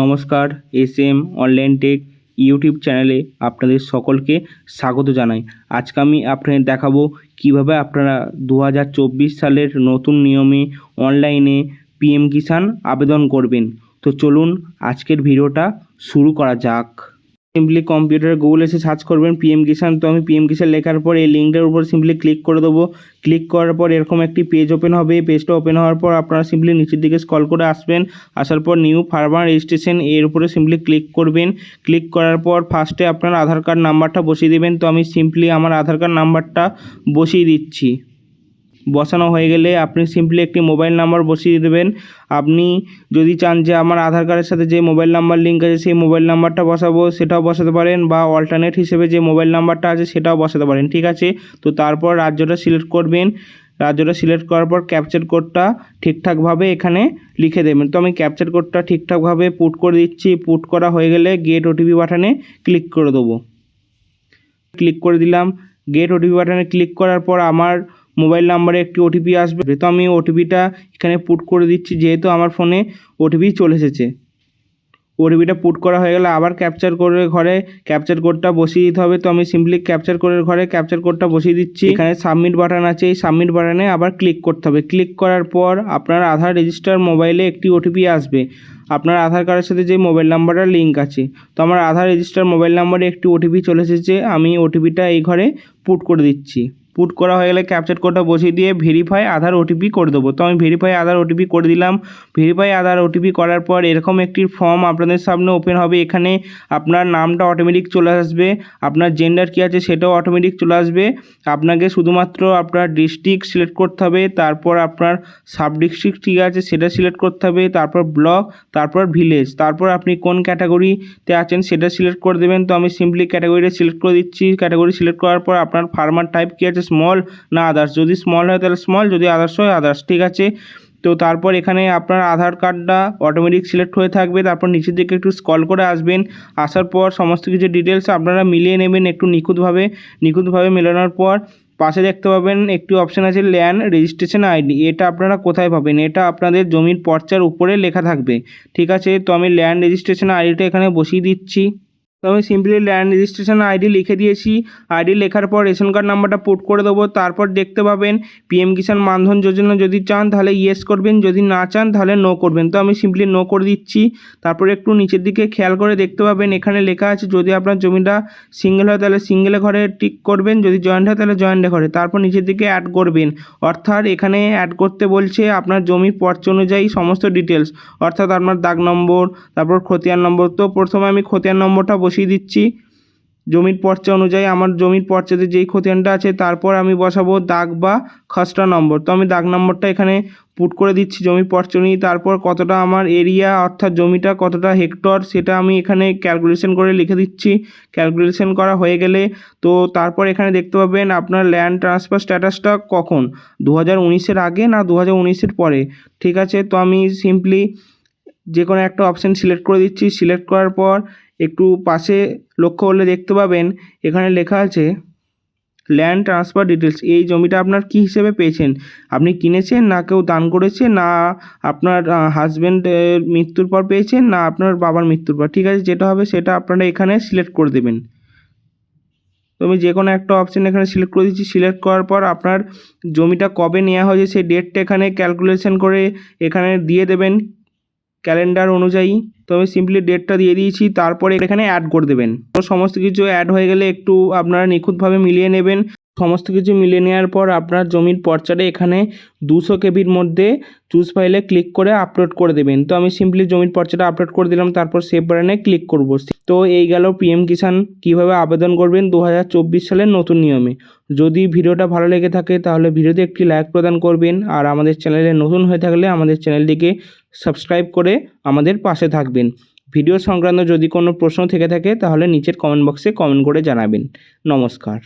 নমস্কার S M online tech YouTube চ্যানেলে আপনাদের সকলকে স্বাগত জানাই। আজকে আমি আপনাদের দেখাবো কীভাবে আপনারা দু হাজার চব্বিশ সালের নতুন নিয়মে অনলাইনে পিএম কিষাণ আবেদন করবেন। তো চলুন আজকের ভিডিওটা শুরু করা যাক। সিম্পলি কম্পিউটারে গুগল এসে সার্চ করবেন পিএম কিষাণ তো আমি পিএম কিষাণ লেখার পর এই লিঙ্কটার উপর সিম্পলি ক্লিক করে দেবো। ক্লিক করার পর এরকম একটি পেজ ওপেন হবে। এই পেজটা ওপেন হওয়ার পর আপনারা সিম্পলি নিচের দিকে স্ক্রল করে আসবেন। আসার পর নিউ ফার্মার রেজিস্ট্রেশন এর উপরে সিম্পলি ক্লিক করবেন। ক্লিক করার পর ফার্স্টে আপনার আধার কার্ড নাম্বারটা বসিয়ে দেবেন। তো আমি সিম্পলি আমার আধার কার্ড নাম্বারটা বসিয়ে দিচ্ছি। বসানো হয়ে গেলে আপনি সিম্পলি একটি মোবাইল নাম্বার বসিয়ে দেবেন। আপনি যদি চান যে আমার আধার কার্ডের সাথে যে মোবাইল নাম্বার লিঙ্ক আছে, সেই মোবাইল নাম্বারটা বসাবো, সেটাও বসাতে পারেন বা অল্টারনেট হিসেবে যে মোবাইল নাম্বারটা আছে, সেটাও বসাতে পারেন, ঠিক আছে? তো তারপর রাজ্যটা সিলেক্ট করবেন। রাজ্যটা সিলেক্ট করার পর ক্যাপচার কোডটা ঠিকঠাকভাবে এখানে লিখে দেবেন। তো আমি ক্যাপচার কোডটা ঠিকঠাকভাবে পুট করে দিচ্ছি। পুট করা হয়ে গেলে গেট ওটিপি বাটনে ক্লিক করে দেবো। ক্লিক করে দিলাম। গেট ওটিপি বাটনে ক্লিক করার পর আমার মোবাইল নাম্বারে একটি ওটিপি আসবে। তো আমি ওটিপিটা এখানে পুট করে দিচ্ছি, যেহেতু আমার ফোনে ওটিপি চলে এসেছে। ওটিপিটা পুট করা হয়ে গেলে আবার ক্যাপচার করে ঘরে ক্যাপচার কোডটা বসিয়ে দিতে হবে। তো আমি সিম্পলি ক্যাপচার করে ঘরে ক্যাপচার কোডটা বসিয়ে দিচ্ছি। এখানে সাবমিট বাটন আছে, এই সাবমিট বাটনে আবার ক্লিক করতে হবে। ক্লিক করার পর আপনার আধার রেজিস্টার মোবাইলে একটি ওটিপি আসবে। আপনার আধার কার্ডের সাথে যে মোবাইল নাম্বারটা লিঙ্ক আছে। তো আমার আধার রেজিস্টার মোবাইল নাম্বারে একটি ওটিপি চলে এসেছে। আমি ওটিপিটা এই ঘরে পুট করে দিচ্ছি। পুট করা হয়ে গেলে ক্যাপচার কোডটা বসিয়ে দিয়ে ভেরিফাই আধার ওটিপি করে দেবো। তো আমি ভেরিফাই আধার ওটিপি করে দিলাম। ভেরিফাই আধার ওটিপি করার পর এরকম একটি ফর্ম আপনাদের সামনে ওপেন হবে। এখানে আপনার নামটা অটোমেটিক চলে আসবে। আপনার জেন্ডার কী আছে সেটাও অটোমেটিক চলে আসবে। আপনাকে শুধুমাত্র আপনার ডিস্ট্রিক্ট সিলেক্ট করতে হবে। তারপর আপনার সাব ডিস্ট্রিক্ট ঠিক আছে সেটা সিলেক্ট করতে হবে। তারপর ব্লক তারপর ভিলেজ তারপর আপনি কোন ক্যাটাগরিতে আছেন সেটা সিলেক্ট করে দেবেন। তো আমি সিম্পলি ক্যাটাগরিটা সিলেক্ট করে দিচ্ছি। ক্যাটাগরি সিলেক্ট করার পর আপনার ফার্মার টাইপ কী আছে স্মল না আদার্স যদি স্মল হয় তাহলে স্মল যদি আদার্স হয় আদার্স ঠিক আছে? তো তারপর এখানে আপনার আধার কার্ডটা অটোমেটিক সিলেক্ট হয়ে থাকবে। তারপর নিচের দিকে একটু স্কল করে আসবেন। আসার পর সমস্ত কিছু ডিটেলস আপনারা মিলিয়ে নেবেন একটু নিখুঁতভাবে। নিখুঁতভাবে মেলানোর পর পাশে দেখতে পাবেন একটি অপশান আছে ল্যান্ড রেজিস্ট্রেশন আইডি এটা আপনারা কোথায় পাবেন? এটা আপনাদের জমির পর্চার উপরে লেখা থাকবে। ঠিক আছে? তো আমি ল্যান্ড রেজিস্ট্রেশন আইডিটা এখানে বসিয়ে দিচ্ছি। তো আমি সিম্পলি ল্যান্ড রেজিস্ট্রেশন আইডি লিখে দিয়েছি। আইডি লেখার পর রেশন কার্ড নাম্বারটা পুট করে দেবো। তারপর দেখতে পাবেন পিএম কিষাণ মানধন যোজনা যদি চান, তাহলে ইয়েস করবেন। যদি না চান, তাহলে নো করবেন। তো আমি সিম্পলি নো করে দিচ্ছি। তারপর একটু নিচের দিকে খেয়াল করে দেখতে পাবেন, এখানে লেখা আছে, যদি আপনার জমিটা সিঙ্গেল হয়, তাহলে সিঙ্গেলে ঘরে টিক করবেন। যদি জয়েন্ট হয়, তাহলে জয়েন্টে ঘরে। তারপর নিচের দিকে অ্যাড করবেন। অর্থাৎ এখানে অ্যাড করতে বলছে আপনার জমির পর্চ অনুযায়ী সমস্ত ডিটেলস অর্থাৎ আপনার দাগ নম্বর, তারপর খতিয়ান নম্বর। তো প্রথমে আমি খতিয়ান নম্বরটা বসিয়ে দিচ্ছি। জমির পর্চা অনুযায়ী আমার জমির পর্চাতে যেই খতিয়ানটা আছে, তারপর আমি বসাবো দাগ বা খসড়া নম্বর। তো আমি দাগ নম্বরটা এখানে পুট করে দিচ্ছি জমির পর্চা নিয়ে তারপর কতটা আমার এরিয়া অর্থাৎ জমিটা কতটা হেক্টর সেটা আমি এখানে ক্যালকুলেশন করে লিখে দিচ্ছি। ক্যালকুলেশন করা হয়ে গেলে তো তারপর এখানে দেখতে পাবেন আপনার ল্যান্ড ট্রান্সফার স্ট্যাটাসটা কখন? দু হাজার উনিশের আগে না দু হাজার উনিশের পরে? ঠিক আছে? তো আমি সিম্পলি যে কোনো একটা অপশান সিলেক্ট করে দিচ্ছি। সিলেক্ট করার পর একটু পাশে লক্ষ্য করলে দেখতে পাবেন, এখানে লেখা আছে ল্যান্ড ট্রান্সফার ডিটেলস এই জমিটা আপনার কী হিসেবে পেয়েছেন? আপনি কিনেছেন না কেউ দান করেছে? না আপনার হাজব্যান্ডের মৃত্যুর পর পেয়েছেন? না আপনার বাবার মৃত্যুর পর? ঠিক আছে, যেটা হবে সেটা আপনারা এখানে সিলেক্ট করে দেবেন। তো আমি যে কোনো একটা অপশান এখানে সিলেক্ট করে দিচ্ছি। সিলেক্ট করার পর আপনার জমিটা কবে নেওয়া হয়েছে, সেই ডেটটা এখানে ক্যালকুলেশন করে এখানে দিয়ে দেবেন। ক্যালেন্ডার অনুযায়ী। তো আমি সিম্পলি ডেটটা দিয়ে দিয়েছি, তারপরে এখানে অ্যাড করে দেবেন। তো সমস্ত কিছু অ্যাড হয়ে গেলে একটু আপনারা নিখুঁতভাবে মিলিয়ে নেবেন। সমস্ত কিছু মিলিয়ে নেওয়ার পর আপনার জমির পর্চারে এখানে দুশো কেবির মধ্যে চুজ ফাইলে ক্লিক করে আপলোড করে দেবেন। তো আমি সিম্পলি জমির পর্চাটা আপলোড করে দিলাম, তারপর সেভ বাটনে ক্লিক করব। তো এই গেল পিএম কিষাণ কীভাবে আবেদন করবেন দু হাজার চব্বিশ সালের নতুন নিয়মে। যদি ভিডিওটা ভালো লেগে থাকে তাহলে ভিডিওতে একটি লাইক প্রদান করবেন। আর আমাদের চ্যানেলে নতুন হয়ে থাকলে আমাদের চ্যানেলটিকে সাবস্ক্রাইব করে আমাদের পাশে থাকবেন। ভিডিও সংক্রান্ত যদি কোনো প্রশ্ন থেকে থাকে, তাহলে নিচের কমেন্ট বক্সে কমেন্ট করে জানাবেন। নমস্কার।